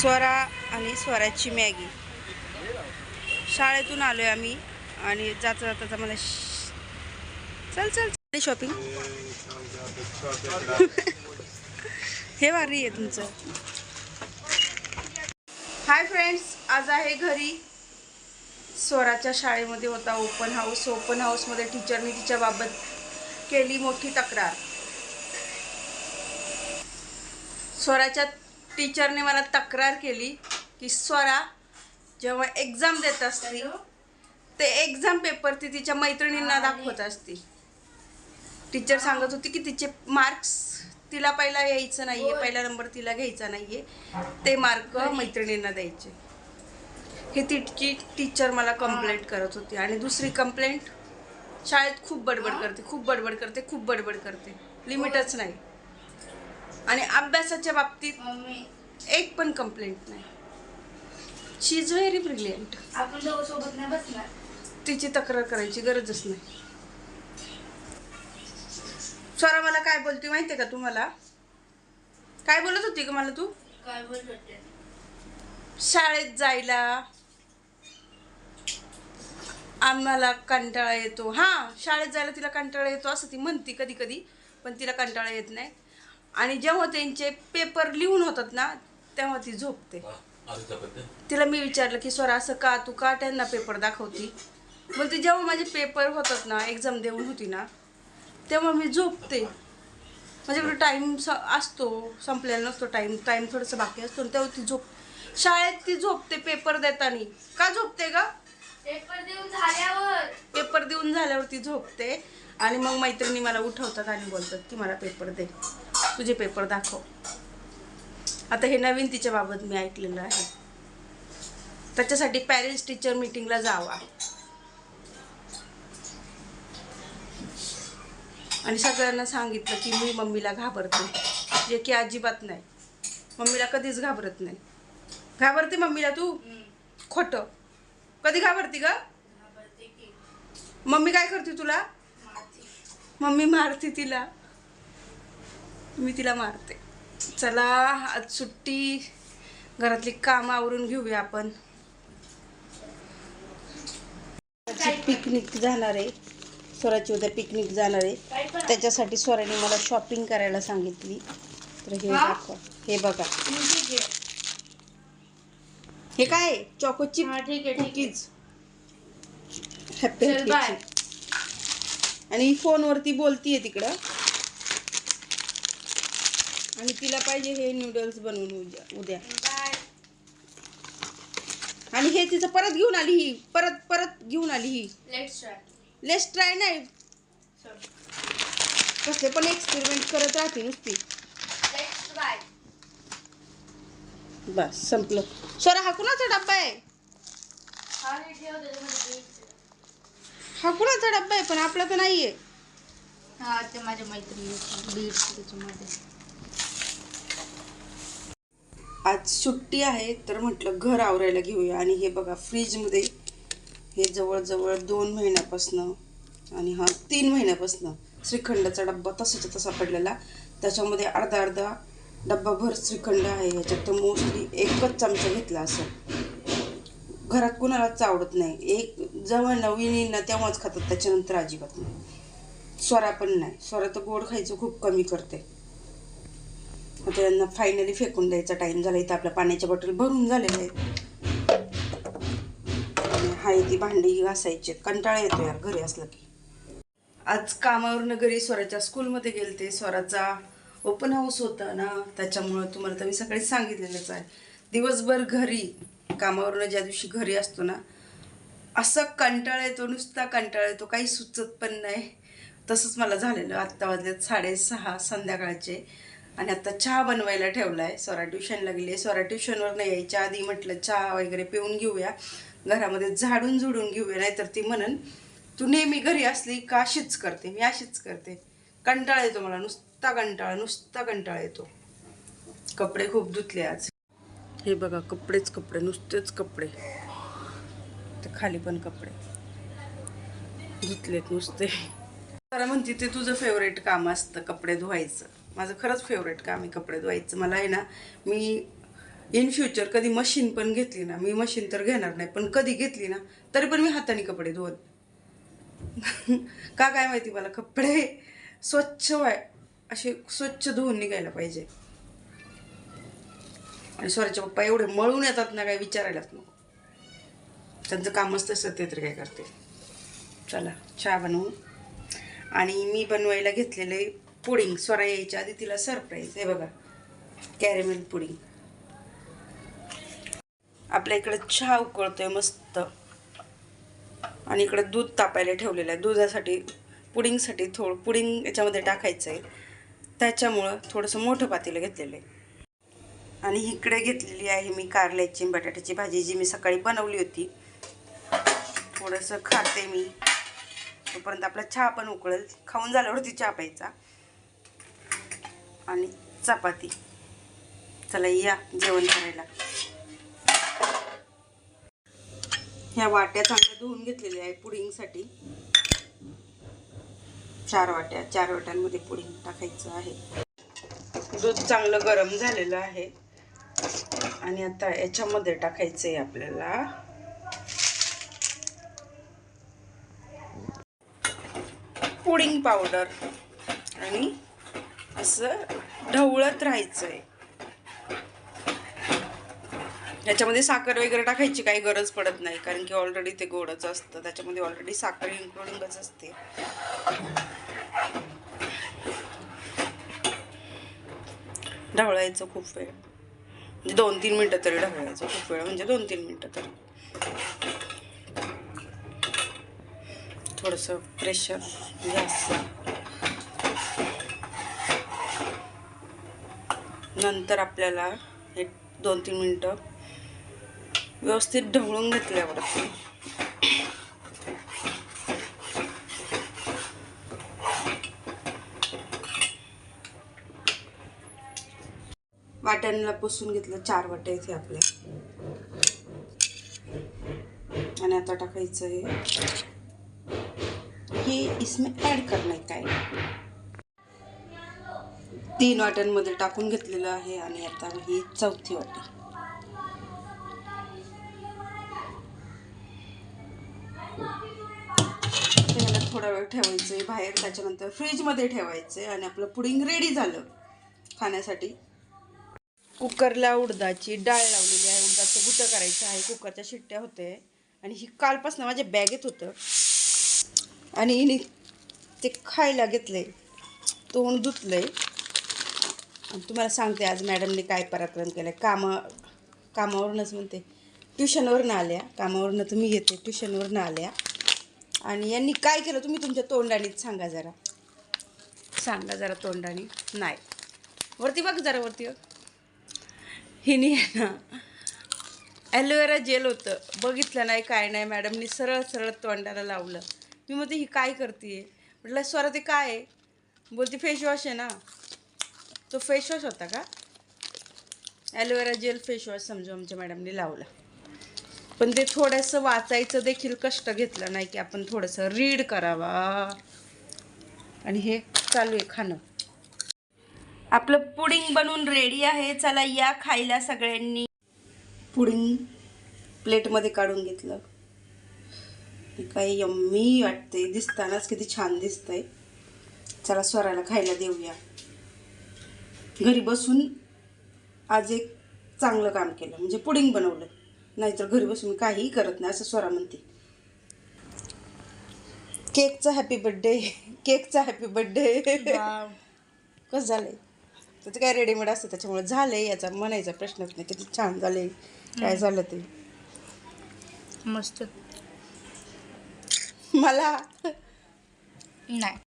स्वरा आणि स्वराची मॅगी. शाळेतून आलो आहे आम्ही आणि जाता जाता मला श- चल चल चालते शॉपिंग हे भारी आहे तुमचं. हाय फ्रेंड्स आज आहे घरी. स्वराच्या शाळेमध्ये होता ओपन हाऊस ओपन हाऊसमध्ये टीचरनी तिच्याबाबत केली मोठी तक्रार. स्वराच्या टीचरने मला तक्रार केली की स्वरा जेव्हा एक्झाम देत असती ते एक्झाम पेपर ती तिच्या मैत्रिणींना दाखवत असती. टीचर सांगत होती की तिचे मार्क्स तिला पहिला यायचं नाहीये पहिला नंबर तिला घ्यायचा नाहीये. ते मार्क मैत्रिणींना द्यायचे. हे तिची टीचर मला कंप्लेंट करत होती. आणि दुसरी कंप्लेंट शाळेत खूप बडबड करते खूप बडबड करते खूप बडबड करते. लिमिटच नाही. आणि अभ्यासाच्या बाबतीत एक पण कंप्लेंट नाही. शी इज व्हेरी ब्रिलियंट आपण दोघं सोबत नाही बसणार. तिची तक्रार करायची गरजच नाही. स्वरा मला काय बोलते माहितीये का तुम्हाला? काय बोलत होती का मला तू? काय बोलत होते? शाळेत जायला. आम्हाला कंटाळा येतो. हा शाळेत जायला तिला कंटाळा येतो असं ती म्हणती कधी कधी पण तिला कंटाळा येत नाही. आणि जेव्हा त्यांचे पेपर लिहून होतात ना तेव्हा ती झोपते. तिला मी विचारलं की स्वरा असं का तू का त्यांना पेपर दाखवती? मग ते जेव्हा माझे पेपर होतात ना एक्झाम देऊन होती ना तेव्हा मी झोपते. माझ्याकडे टाईम असतो संपलेला नसतो टाईम टाईम थोडंसं बाकी असतो आणि तेव्हा ती झोप शाळेत ती झोपते पेपर देताना. का झोपते का पेपर देऊन झाल्यावर. पेपर देऊन झाल्यावरती झोपते. आणि मग मैत्रिणी मला उठवतात आणि बोलतात की मला पेपर दे. तुझे पेपर दाखव. आता हे नवीन तिच्या बाबत मी ऐकलेलं आहे. त्याच्यासाठी पॅरेंट्स टीचर मीटिंगला जावा. आणि सगळ्यांना सांगितलं की मी मम्मीला घाबरते. जे की अजिबात नाही. मम्मीला कधीच घाबरत नाही. घाबरते मम्मीला तू? खोटं. कधी घाबरती की. मम्मी काय करते तुला? मम्मी मारते तिला. मी तिला मारते. चला आज सुट्टी. घरातली कामं आवरून घेऊया आपण. पिकनिक जाणार आहे. स्वराची उद्या पिकनिक जाणार आहे. त्याच्यासाठी स्वराने मला शॉपिंग करायला सांगितली. तर हे? दाखवा. हे बघा. हे काय? चॉको चिप हा ठीक आहे हॅपी आणि फोनवरती बोलतीये तिकडं. आणि तिला पाहिजे हे नूडल्स बनवून उद्या उद्या. आणि हे तिचं परत घेऊन आली ही परत परत घेऊन आली ही. लेट्स ट्राय नाही. सर कसले पण एक्सपेरिमेंट करत राहते नुसती. बस संपलं. स्वरा हा कुणाचा डब्बा आहे? हा नाही कुणाचा डब्बा आहे पण आपला तर नाहीये. हा ते माझ्या मैत्रिणी बीट्स त्याच्यामध्ये. आज सुट्टी आहे तर म्हटलं घर आवरायला घेऊया. आणि हे बघा फ्रीजमध्ये हे जवळजवळ दोन महिन्यापासनं आणि हा तीन महिन्यापासनं श्रीखंडाचा डब्बा तसाचा तसा पडलेला. त्याच्यामध्ये अर्धा अर्धा डब्बाभर श्रीखंड आहे. ह्याच्यात तर मोस्टली एकच चमचा घेतला असं घरात कुणालाच आवडत नाही. एक जेव्हा नवीन येईल ना तेव्हाच खातात त्याच्यानंतर अजिबात नाही. स्वरा पण नाही. स्वरा तर गोड खायचं खूप कमी करते. आता यांना फायनली फेकून द्यायचा टाइम झाला. इथं आपल्या पाण्याच्या बॉटल भरून झालेल्या आहेत. ती भांडी घासायची कंटाळा येतो यार घरी असलं की. आज कामावरनं घरी स्वराच्या स्कूलमध्ये गेलते. स्वराचा ओपन हाऊस होता ना. त्याच्यामुळं तुम्हाला तर मी सकाळी सांगितलेलंच आहे. दिवसभर घरी. कामावरून ज्या दिवशी घरी असतो ना असं कंटाळा येतो नुसता कंटाळा येतो काही सुचत पण नाही. तसंच मला झालेलं. आत्ता वाजलेत साडेसहा संध्याकाळचे. आणि आता चहा बनवायला ठेवला आहे स्वरा ट्युशनला गेली आहे स्वरा ट्युशनवर नाही यायच्या आधी म्हटलं चहा वगैरे पिऊन घेऊया. घरामध्ये झाडून झुडून घेऊया. नाहीतर ती म्हणन तू नेहमी घरी असली का अशीच करते. मी अशीच करते. कंटाळा येतो मला. नुसता कंटाळा नुसता कंटाळा येतो. कपडे खूप धुतले आज. हे बघा कपडेच कपडे नुसतेच कपडे. ते खाली पण कपडे. धुतलेत नुसते. खरं म्हणते ते तुझं फेवरेट काम असतं कपडे धुवायचं. माझं खरंच फेवरेट काम आहे कपडे धुवायचं. मला आहे ना मी इन फ्युचर कधी मशीन पण घेतली ना मी मशीन तर घेणार नाही पण कधी घेतली ना तरी पण मी हाताने कपडे धुवत. का काय माहिती मला कपडे स्वच्छ वाय असे स्वच्छ धुवून निघायला पाहिजे. आणि स्वराचे पप्पा एवढे मळून येतात ना काय विचारायलाच नको. त्यांचं कामच तसं ते तर काय करते चला चहा बनवू. आणि मी बनवायला घेतलेले पुडिंग स्वरा यायच्या आधी तिला सरप्राईज हे बघा कॅरेमेल पुडिंग आपल्या इकडं चहा उकळतोय मस्त. आणि इकडं दूध तापायला ठेवलेलं आहे. दुधासाठी पुडिंगसाठी थोडं पुडिंग याच्यामध्ये टाकायचं आहे त्याच्यामुळं थोडंसं मोठं पातेलं घेतलेलं आहे. आणि इकडे घेतलेली आहे मी कारल्याची बटाट्याची भाजी जी मी सकाळी बनवली होती. थोडंसं खाते मी. तोपर्यंत आपला चहा पण उकळेल. खाऊन झाल्यावरती चहा प्यायचा. आणि चपाती. चला या जेवण करायला. ह्या वाट्या चांगल्या धुवून घेतलेल्या आहे पुडिंगसाठी. चार वाट्या चार वाट्यांमध्ये पुडिंग टाकायचं आहे. दूध चांगलं गरम झालेलं आहे. आणि आता याच्यामध्ये टाकायचं आहे आपल्याला. Pudding powder. आणि असं ढवळत राहायचं आहे याच्यामध्ये साखर वगैरे टाकायची काही गरज पडत नाही कारण की ऑलरेडी ते गोडच असतं. त्याच्यामध्ये ऑलरेडी साखर इन्क्लुडिंगच असते. ढवळायचं खूप वेळ. म्हणजे दोन तीन मिनटं तरी ढवळायचं खूप वेळ म्हणजे दोन तीन मिनटं तरी. थोडंसं प्रेशर जास्त. नंतर आपल्याला हे दोन तीन मिनटं व्यवस्थित ढवळून घेतल्यावरती वाट्यांना पुसून घेतलं चार वाट्या इथे आपल्या आणि आता टाकायचं आहे हे इसमें ॲड करणार काय? तीन वाट्यांमध्ये टाकून घेतलेलं आहे आणि आता ही चौथी वाटी. त्याला थोडा वेळ ठेवायचं आहे बाहेर त्याच्यानंतर फ्रीजमध्ये ठेवायचं आहे आणि आपलं पुडिंग रेडी झालं खाण्यासाठी. कुकरला उडदाची डाळ लावलेली आहे. उडदाचं गुटं करायचं आहे. कुकरच्या शिट्ट्या होते. आणि ही कालपासून माझ्या बॅगेत होतं. आणि हिने ते खायला घेतलंय. तोंड धुतलंय. आणि तुम्हाला सांगते आज मॅडमने काय पराक्रम केलं कामा कामावरूनच म्हणते. ट्युशनवरनं आल्या. कामावरनं तुम्ही येते. ट्युशनवरनं आल्या. आणि यांनी काय केलं तुम्ही तुमच्या तोंडानीच सांगा जरा. सांगा जरा तोंडाने. नाही. वरती बघ जरा वरती. बघ हिने आहे ना. ॲलोवेरा जेल होतं. बघितलं नाही काय नाही. मॅडमनी सरळ सरळ तोंडाला लावलं. मी म्हणते ही काय करते म्हटलं स्वरा ते काय आहे? बोलते फेशवॉश आहे ना. तो फेशवॉश होता का? ॲलोवेरा जेल फेशवॉश समजू आमच्या मॅडमने लावला. पण ते थोडंसं वाचायचं देखील कष्ट घेतलं नाही की आपण थोडंसं रीड करावा. आणि हे चालू आहे खाणं. आपलं पुडिंग बनवून रेडी आहे. चला या खायला सगळ्यांनी. पुडिंग प्लेटमध्ये काढून घेतलं. हे काय यम्मी वाटते दिसतानाच किती छान दिसतंय. चला स्वराला खायला देऊया. घरी बसून आज एक चांगलं काम केलं. म्हणजे पुडिंग बनवलं. नाहीतर घरी बसून मी काहीही करत नाही असं स्वरा म्हणते. केकचा हॅपी बड्डे केकचा हॅपी बड्डे कसं झालंय? तर ते काय रेडीमेड असतं त्याच्यामुळे झालंय याचा म्हणायचा प्रश्नच नाही. किती छान झालंय काय झालं ते. मस्त. मला? नाही.